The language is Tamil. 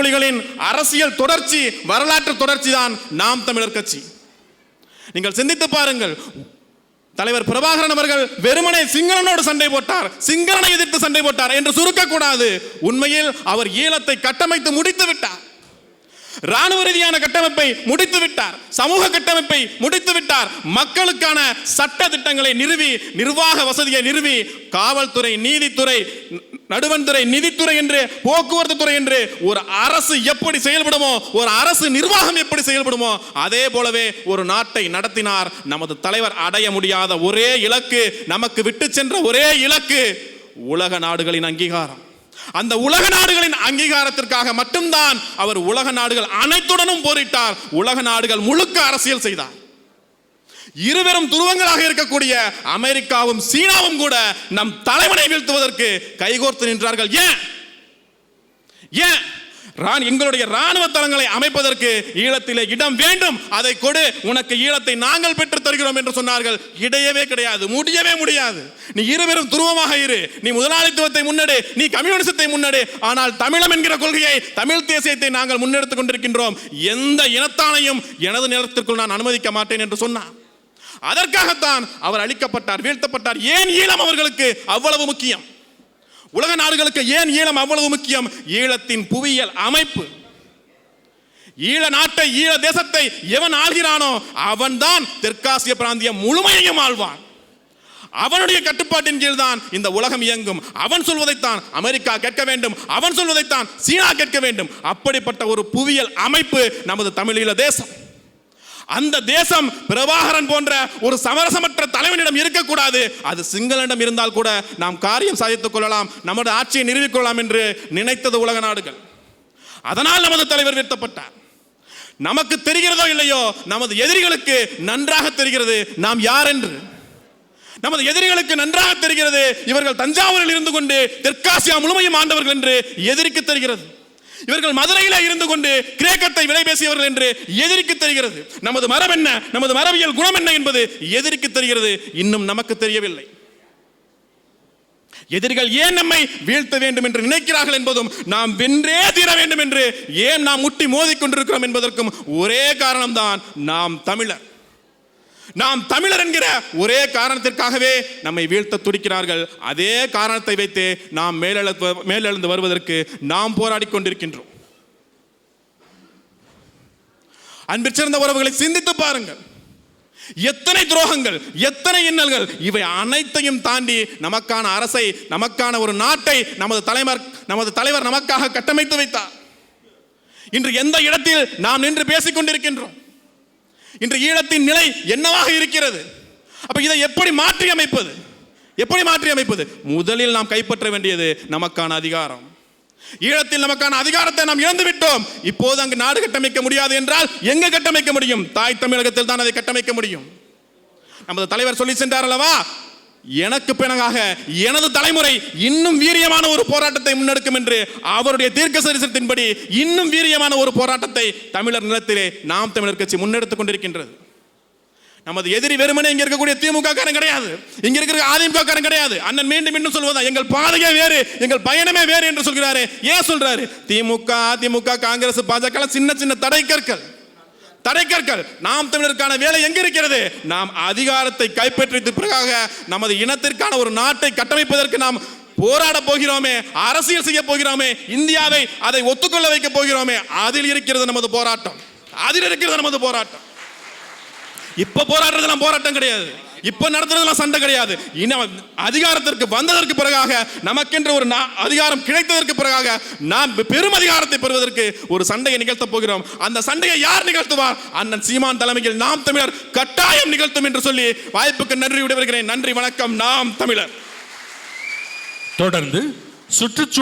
புலிகளின் அரசியல் தொடர்ச்சி வரலாற்று தொடர்ச்சி தான் நாம் தமிழர் கட்சி. நீங்கள் சிந்தித்து பாருங்கள். தலைவர் பிரபாகரன் அவர்கள் வெறுமனே சிங்களனோடு சண்டை போட்டார் சிங்களனை எதிர்த்து சண்டை போட்டார் என்று சுருக்கக்கூடாது. உண்மையில் அவர் ஈழத்தை கட்டமைத்து முடித்து விட்டார். ராணுவ ரீதியான கட்டமைப்பை முடித்து விட்டார் சமூக கட்டமைப்பை முடித்து விட்டார். மக்களுக்கான சட்ட திட்டங்களை நிறுவி நிர்வாக வசதியை நிறுவி காவல்துறை நீதித்துறை நடுவன்துறை நடுவண்துறை நிதித்துறை என்று போக்குவரத்து துறை என்று ஒரு அரசு எப்படி செயல்படுமோ ஒரு அரசு நிர்வாகம் எப்படி செயல்படுமோ அதே போலவே ஒரு நாட்டை நடத்தினார். நமது தலைவர் அடைய முடியாத ஒரே இலக்கு நமக்கு விட்டு சென்ற ஒரே இலக்கு உலக நாடுகளின் அங்கீகாரம். அந்த உலக நாடுகளின் அங்கீகாரத்திற்காக மட்டும்தான் அவர் உலக நாடுகள் அனைத்துடனும் போரிட்டார். உலக நாடுகள் முழுக்க அரசியல் செய்தார். இருவரும் துருவங்களாக இருக்கக்கூடிய அமெரிக்காவும் சீனாவும் கூட நம் தலைவனை வீழ்த்துவதற்கு கைகோர்த்து நின்றார்கள். ஏன்? ஏன்? ரான் எங்களுடைய ராணுவ தளங்களை அமைப்பதற்கு ஈழத்திலே இடம் வேண்டும். அதை கொடு. உனக்கு ஈழத்தை நாங்கள் பெற்றுத் தருகிறோம் என்று சொன்னார்கள். இடையவே கிடையாது. முடியவே முடியாது. நீ இருவரும் துருவமாக இரு. நீ முதலாளித்துவத்தை முன்னெடு. நீ கம்யூனிசத்தை முன்னெடு. ஆனால் தமிழம் என்கிற கொள்கையை தமிழ் தேசியத்தை நாங்கள் முன்னெடுத்துக் கொண்டிருக்கின்றோம். எந்த இனத்தானையும் எனது நிலத்திற்குள் நான் அனுமதிக்க மாட்டேன் என்று சொன்னான். அதற்காகத்தான் அவர் அழிக்கப்பட்டார் வீழ்த்தப்பட்டார். ஏன் ஈழம் அவர்களுக்கு அவ்வளவு முக்கியம்? உலக நாடுகளுக்கு ஏன் ஈழம் அவ்வளவு முக்கியம்? ஈழத்தின் புவியியல் அமைப்பு. ஈழ நாட்டை ஈழ தேசத்தை எவன் ஆள்கிறானோ அவன்தான் தெற்காசிய பிராந்தியம் முழுமையையும் ஆழ்வான் அவனுடைய கட்டுப்பாட்டின் கீழ் தான் இந்த உலகம் இயங்கும். அவன் சொல்வதைத்தான் அமெரிக்கா கேட்க வேண்டும். அவன் சொல்வதைத்தான் சீனா கேட்க வேண்டும். அப்படிப்பட்ட ஒரு புவியியல் அமைப்பு நமது தமிழீழ தேசம். அந்த தேசம் பிரபாகரன் போன்ற ஒரு சமரசமற்ற தலைவனிடம் இருக்கக்கூடாது. அது சிங்களனிடம் இருந்தால் கூட நாம் காரியம் சாதித்துக் கொள்ளலாம் நமது ஆட்சியை நிறுவிக்கொள்ளலாம் என்று நினைத்தது உலக நாடுகள். அதனால் நமது தலைவர் வீழ்த்தப்பட்டார். நமக்கு தெரிகிறதோ இல்லையோ நமது எதிரிகளுக்கு நன்றாக தெரிகிறது நாம் யார் என்று. நமது எதிரிகளுக்கு நன்றாக தெரிகிறது இவர்கள் தஞ்சாவூரில் இருந்து கொண்டு தெற்காசியா முழுமையும் ஆண்டவர்கள் என்று எதிரிக்கு தெரிகிறது. இவர்கள் மதுரையில இருந்து கொண்டு கிரேக்கத்தை விலை பேசியவர்கள் என்று எதிரிக்கு தெரிகிறது. நமது மரபு என்ன? நமது மரபியல் குணம் என்ன என்பது எதிரிக்கு தெரிகிறது. இன்னும் நமக்கு தெரியவில்லை. எதிரிகள் ஏன் நம்மை வீழ்த்த வேண்டும் என்று நினைக்கிறார்கள் என்பதும் நாம் வென்றே தீர வேண்டும் என்று ஏன் நாம் முட்டி மோதிக் கொண்டிருக்கிறோம் என்பதற்கும் ஒரே காரணம்தான் நாம் தமிழர். நாம் தமிழர் என்கிற ஒரே காரணத்திற்காகவே நம்மை வீழ்த்த துடிக்கிறார்கள். அதே காரணத்தை வைத்து நாம் மேலெழு மேலெழுந்து வருவதற்கு நாம் போராடி கொண்டிருக்கின்றோம். அன்பிற்சிறந்த உறவுகளை சிந்தித்து பாருங்கள். எத்தனை துரோகங்கள் எத்தனை இன்னல்கள் இவை அனைத்தையும் தாண்டி நமக்கான அரசை நமக்கான ஒரு நாட்டை நமது தலைவர் நமது தலைவர் நமக்காக கட்டமைத்து வைத்தார். இன்று எந்த இடத்தில் நாம் நின்று பேசிக் கொண்டிருக்கின்றோம்? இன்று ஈழத்தின் நிலை என்னவாக இருக்கிறது? அப்போ இதை எப்படி மாற்றி அமைப்பது? எப்படி மாற்றி அமைப்பது? முதலில் நாம் கைப்பற்ற வேண்டியது நமக்கான அதிகாரம். ஈழத்தில் நமக்கான அதிகாரத்தை நாம் இழந்து விட்டோம். இப்போது அங்கு நாடு கட்டமைக்க முடியாது என்றால் எங்கு கட்டமைக்க முடியும்? தாய் தமிழகத்தில் தான் அதை கட்டமைக்க முடியும். நமது தலைவர் சொல்லி சென்றார் அல்லவா? எனக்கு பிணங்காக எனது தலைமுறை இன்னும் வீரியமான ஒரு போராட்டத்தை முன்னெடுக்கும் என்று அவருடைய தீர்க்க சரிசனத்தின்படி இன்னும் வீரியமான ஒரு போராட்டத்தை தமிழர் நிலத்திலே நாம் தமிழர் கட்சி முன்னெடுத்துக் கொண்டிருக்கின்றது. நமது எதிரி வெறுமனே இங்க இருக்கக்கூடிய திமுக காரன் கிடையாது. இங்க இருக்கிற அதிமுக காரன் கிடையாது. அண்ணன் மீண்டும் மீண்டும் சொல்வதா எங்கள் பாதையே வேறு எங்கள் பயணமே வேறு என்று சொல்கிறாரு. ஏன் சொல்றாரு? திமுக அதிமுக காங்கிரஸ் பாஜக சின்ன சின்ன தடை கற்கள் தடைக்கற்கள் நாம் தமிழருக்கான வேலை எங்க இருக்கிறது? நாம் அதிகாரத்தை கைப்பற்றிய பிறகாக நமது இனத்திற்கான ஒரு நாட்டை கட்டமைப்பதற்கு நாம் போராட போகிறோமே அரசியல் செய்ய போகிறோமே இந்தியாவை அதை ஒத்துக்கொள்ள வைக்க போகிறோமே அதில் இருக்கிறது நமது போராட்டம். அதில் இருக்கிறது நமது போராட்டம். இப்ப போராடுறதெல்லாம் போராட்டம் கிடையாது. இப்ப நடத்துறதுலாம் சண்டை கிடையாது. இன்னும் அதிகாரத்திற்கு வந்ததற்கு பிறகாக நமக்கென்று ஒரு அதிகாரம் கிடைத்ததற்கு பிறகாக நாம் பெரும் அதிகாரத்தை பெறுவதற்கு ஒரு சண்டையை நிகழ்த்த போகிறோம். அந்த சண்டையை யார் நிகழ்த்துவார்? அண்ணன் சீமான் தலைமையில் நாம் தமிழர் கட்டாயம் நிகழ்த்தும் என்று சொல்லி வாய்ப்புக்கு நன்றி விடைபெறுகிறேன். நன்றி வணக்கம். நாம் தமிழர். தொடர்ந்து சுற்றுச்சூழல்